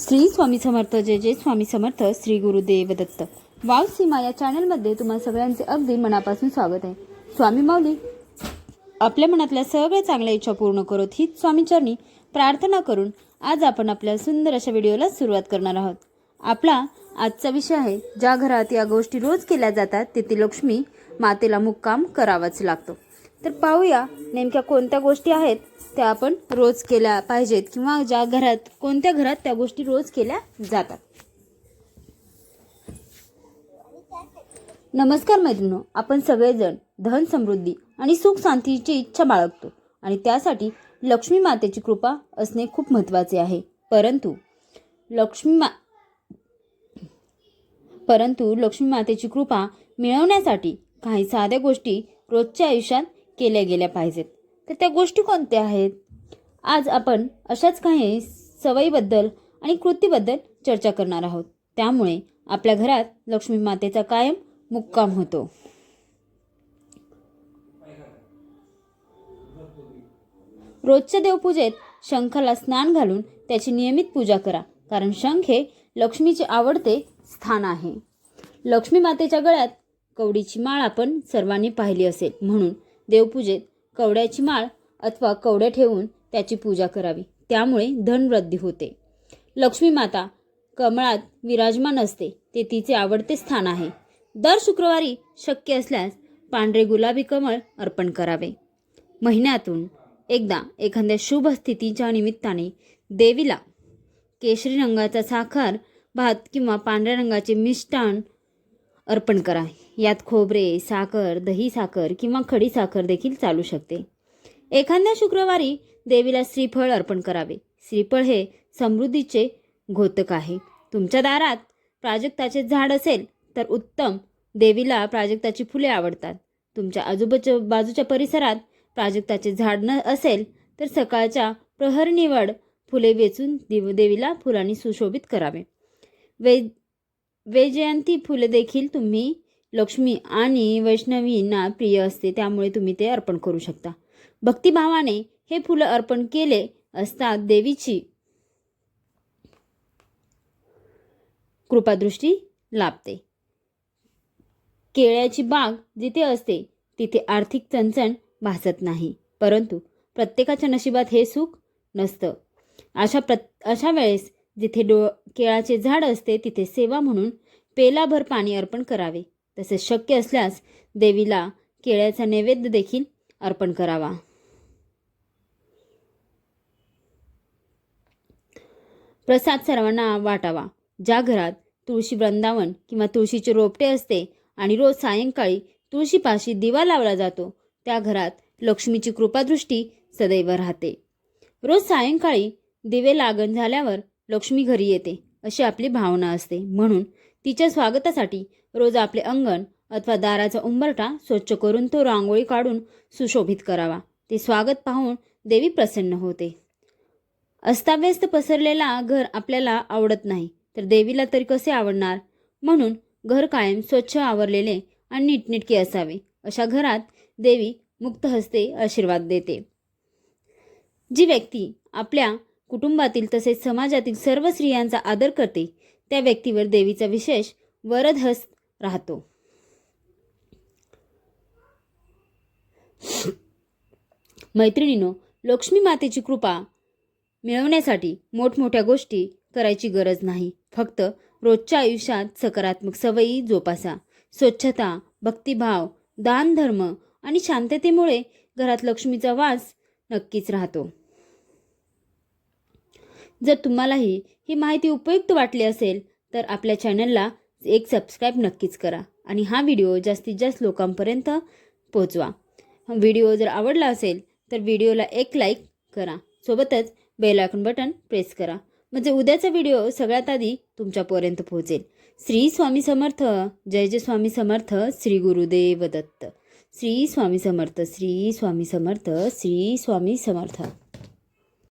श्री स्वामी समर्थ जय जय स्वामी समर्थ श्री गुरुदेव दत्त वाव सीमा या चॅनलमध्ये तुम्हा सगळ्यांचे अगदी मनापासून स्वागत आहे. स्वामी माऊली आपल्या मनातल्या सगळ्या चांगल्या इच्छा पूर्ण करत हीच स्वामीचरणी प्रार्थना करून आज आपण आपल्या सुंदर अशा व्हिडिओला सुरुवात करणार आहोत. आपला आजचा विषय आहे ज्या घरात या गोष्टी रोज केल्या जातात तेथे लक्ष्मी मातेला मुक्काम करावाच लागतो. तर पाहूया नेमक्या कोणत्या गोष्टी आहेत त्या आपण रोज केल्या पाहिजेत किंवा ज्या घरात कोणत्या घरात त्या गोष्टी रोज केल्या जातात. नमस्कार मैत्रिणी आपण सगळेजण धन समृद्धी आणि सुख शांतीची इच्छा बाळगतो आणि त्यासाठी लक्ष्मी मातेची कृपा असणे खूप महत्त्वाचे आहे. परंतु लक्ष्मी मा परंतु लक्ष्मी मातेची कृपा मिळवण्यासाठी काही साध्या गोष्टी रोजच्या आयुष्यात केल्या गेल्या पाहिजेत. तर त्या गोष्टी कोणत्या आहेत? आज आपण अशाच काही सवयीबद्दल आणि कृतीबद्दल चर्चा करणार आहोत. त्यामुळे आपल्या घरात लक्ष्मी मातेचा कायम मुक्काम होतो. रोजच्या देवपूजेत शंखाला स्नान घालून त्याची नियमित पूजा करा. कारण शंख हे लक्ष्मीचे आवडते स्थान आहे. लक्ष्मी मातेच्या गळ्यात कवडीची माळ आपण सर्वांनी पाहिली असेल. म्हणून देवपूजेत कवड्याची माळ अथवा कवड्या ठेवून त्याची पूजा करावी. त्यामुळे धनवृद्धी होते. लक्ष्मी माता कमळात विराजमान असते. ते तिचे आवडते स्थान आहे. दर शुक्रवारी शक्य असल्यास पांढरे गुलाबी कमळ अर्पण करावे. महिन्यातून एकदा एखाद्या शुभ स्थितीच्या निमित्ताने देवीला केशरी रंगाचा साखर भात किंवा पांढऱ्या रंगाचे मिष्टान अर्पण करा. यात खोबरे साखर दही साखर किंवा खडी साखर देखील चालू शकते. एखाद्या शुक्रवारी देवीला श्रीफळ अर्पण करावे. श्रीफळ हे समृद्धीचे घोतक आहे. तुमच्या दारात प्राजक्ताचे झाड असेल तर उत्तम. देवीला प्राजक्ताची फुले आवडतात. तुमच्या आजूबाजू बाजूच्या परिसरात प्राजक्ताचे झाड न असेल तर सकाळच्या प्रहर निवड फुले वेचून देव देवीला फुलांनी सुशोभित करावे. वे वैजयंती फुले देखील तुम्ही लक्ष्मी आणि वैष्णवींना प्रिय असते त्यामुळे तुम्ही ते अर्पण करू शकता. भक्तिभावाने हे फुलं अर्पण केले असता देवीची कृपादृष्टी लाभते. केळ्याची बाग जिथे असते तिथे आर्थिक चणचण भासत नाही परंतु प्रत्येकाच्या नशिबात हे सुख नसतं. अशा प्र अशा वेळेस जिथे डो केळाचे झाड असते तिथे सेवा म्हणून पेलाभर पाणी अर्पण करावे. तसेच शक्य असल्यास देवीला केळ्याचा नैवेद्य देखील अर्पण करावा. प्रसाद सर्वांना वाटावा. ज्या घरात तुळशी वृंदावन किंवा तुळशीचे रोपटे असते आणि रोज सायंकाळी तुळशीपाशी दिवा लावला जातो त्या घरात लक्ष्मीची कृपादृष्टी सदैव राहते. रोज सायंकाळी दिवे लागण झाल्यावर लक्ष्मी घरी येते. अशी आपली भावना असते. म्हणून तिच्या स्वागतासाठी रोज आपले अंगण अथवा दाराचा उंबरटा स्वच्छ करून तो रांगोळी काढून सुशोभित करावा. ते स्वागत पाहून देवी प्रसन्न होते. अस्ताव्यस्त पसरलेला घर आपल्याला आवडत नाही तर देवीला तरी कसे आवडणार? म्हणून घर कायम स्वच्छ आवरलेले आणि नीटनेटके असावे अशा घरात देवी मुक्त हस्ते आशीर्वाद देते. जी व्यक्ती आपल्या कुटुंबातील तसेच समाजातील सर्व स्त्रियांचा आदर करते. त्या व्यक्तीवर देवीचा विशेष वरदहस्त राहतो. मैत्रिणीनो लक्ष्मी मातेची कृपा मिळवण्यासाठी मोठमोठ्या गोष्टी करायची गरज नाही. फक्त रोजच्या आयुष्यात सकारात्मक सवयी जोपासा. स्वच्छता भक्तिभाव दानधर्म आणि शांततेमुळे घरात लक्ष्मीचा वास नक्कीच राहतो. जर तुम्हालाही ही माहिती उपयुक्त वाटली असेल तर आपल्या चॅनलला एक सबस्क्राईब नक्कीच करा आणि हा व्हिडिओ जास्तीत जास्त लोकांपर्यंत पोहोचवा व्हिडिओ जर आवडला असेल तर व्हिडिओला एक लाईक करा. सोबतच बेल आयकॉन बटन प्रेस करा. म्हणजे उद्याचा व्हिडिओ सगळ्यात आधी तुमच्यापर्यंत पोहोचेल. श्री स्वामी समर्थ जय जय स्वामी समर्थ श्री गुरुदेव दत्त श्री स्वामी समर्थ श्री स्वामी समर्थ श्री स्वामी समर्थ.